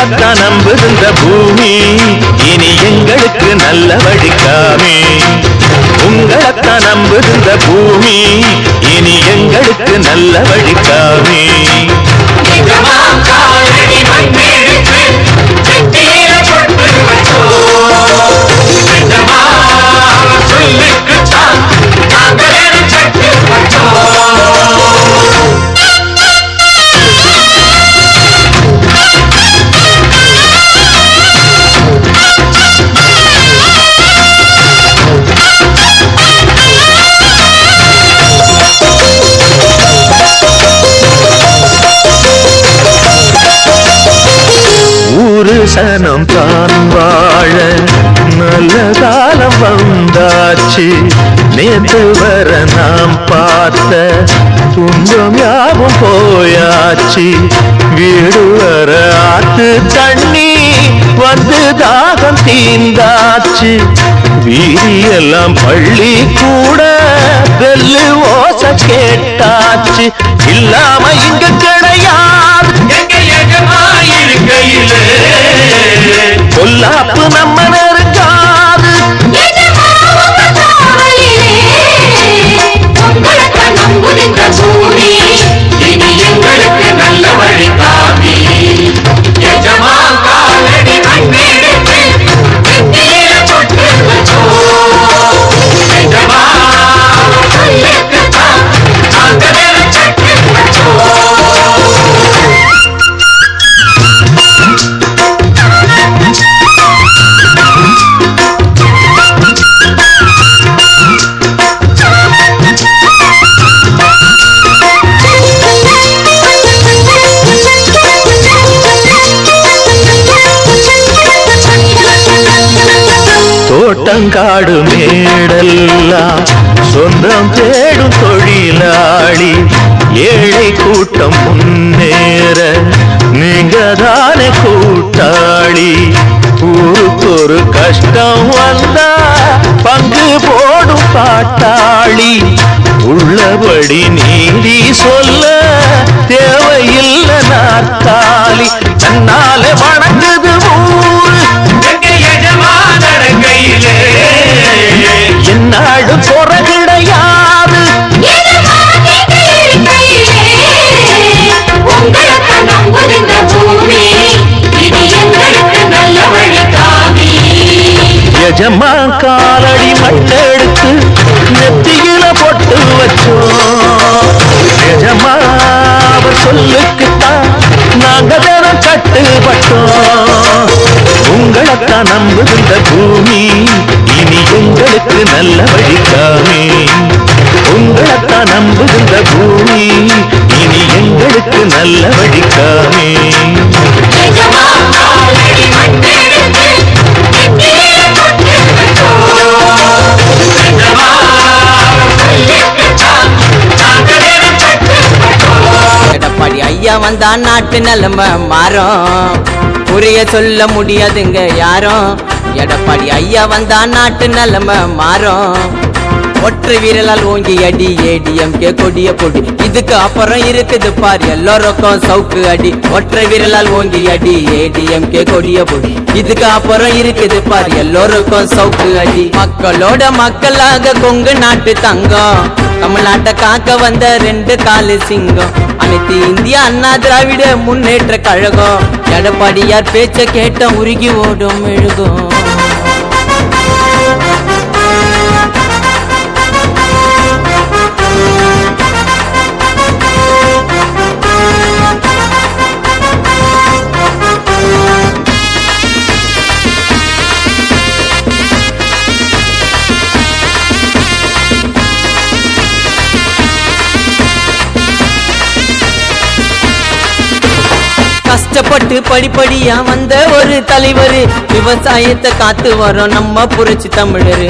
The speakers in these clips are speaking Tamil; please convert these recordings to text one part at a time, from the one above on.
உங்களைத்தான் நம்புகின்ற பூமி இனி எங்களுக்கு நல்ல வழிக்காமே. உங்களைத்தான் நம்புகின்ற பூமி இனி எங்களுக்கு நல்ல வழிக்காமே. சனம் தான் வாழ நல்ல காலம் வந்தாச்சு. நேற்று வர நாம் பார்த்த துன்பம் யாவும் போயாச்சு. வீடு வர ஆத்து தண்ணி வந்து தாகம் தீந்தாச்சு வீதியெல்லாம் பள்ளி கூட வெள்ளு ஓச கேட்டாச்சு. இல்லாம இங்க கிட தங்காடு மேடெல்லாம் சொந்தம் தேடும் தொழிலாளி ஏழை கூட்டம் முன்னேற நீங்க தானே கூட்டாளி. ஊருக்கொரு கஷ்டம் வந்தா பங்கு போடும் பாட்டாளி. உள்ளபடி நீதி சொல்ல தேவையில்லை நாற்காலி. தன்னால வணங்குது எஜமா காலடி மண்ணெடுத்து நெத்தியில பொட்டு வச்சோம். எஜமா அவர் சொல்லுக்குத்தான் நாங்க தினம் கட்டுப்பட்டோம் உங்களைத்தான் நம்புகின்ற பூமி இனி எங்களுக்கு நல்ல வழிக்காமே உங்களைத்தான் நம்புகின்ற பூமி இனி எங்களுக்கு நல்ல வழிக்காமே ஐயா வந்தா நாட்டு நிலம மாறும். புரிய சொல்ல முடியாதுங்க யாரும். எடப்பாடி ஐயா வந்தா நாட்டு நிலம மாறும். ஒற்றை வீரலால் ஓங்கி அடி ஏடிஎம்கே கொடிய பொடி. இதுக்கு அப்புறம் இருக்குது பார் எல்லோருக்கும் சவுக்கு அடி. ஒற்றை வீரலால் ஓங்கி அடி ஏடிஎம்கே கொடிய பொடி. இதுக்கு அப்புறம் இருக்குது பார் எல்லோருக்கும் சவுக்கு அடி. மக்களோட மக்களாக கொங்கு நாட்டு தங்கம். தமிழ்நாட்டை காக்க வந்த ரெண்டு காலு சிங்கம். அனைத்து இந்திய அண்ணா திராவிட முன்னேற்ற கழகம். எடப்பாடியார் பேச்ச கேட்ட உருகி ஓடும் எழுகும் கஷ்டப்பட்டு படிப்படியா வந்த ஒரு தலைவர். விவசாயத்தை காத்து வரோம் நம்ம புரட்சி தமிழரு.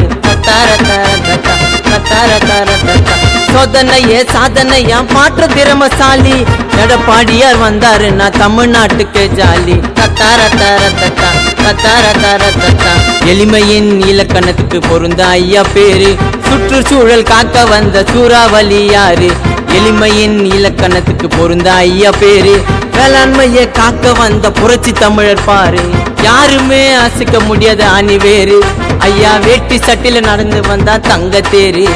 சோதனைய சாதனையா மாற்ற திறமசாலி. எடப்பாடியார் வந்தாருன்னா தமிழ்நாட்டுக்கு ஜாலி. தத்தார தர தத்தா எளிமையின் இலக்கணத்துக்கு பொருந்த ஐயா பேரு சுற்றுச்சூழல் காக்க வந்த சூறாவளி யாரு எளிமையின் இலக்கணத்துக்கு பொருந்த ஐயா பேரு வேளாண்மையை காக்க வந்த புரட்சி தமிழர் பாரு யாருமே அசைக்க முடியாத அணி வேறு ஐயா வேட்டி சட்டில நடந்து வந்தா தங்க தேரு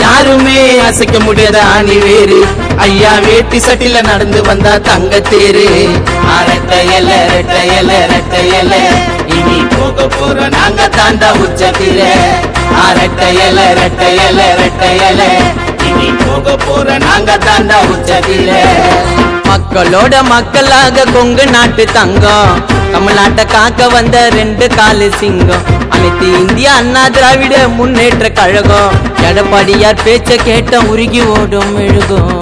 யாருமே அசைக்க முடியாத ஆணி வேறு. ஐயா வேட்டி சட்டில நடந்து வந்தா தங்க தேரு. அரட்டையல இல ரெட்டையல இல இல இனி போக போற நாங்க தாண்டா உச்ச தீர. இல ரெட்டையல இல இல இனி போக போற நாங்க தாண்டா உச்ச தீர. மக்களோட மக்களாக கொங்கு நாட்டு தங்கம். தமிழ்நாட்டை காக்க வந்த ரெண்டு காலு சிங்கம். அனைத்து இந்திய அண்ணா திராவிட முன்னேற்ற கழகம். எடப்பாடியார் பேச்ச கேட்ட உருகி ஓடும் மெழுகும்.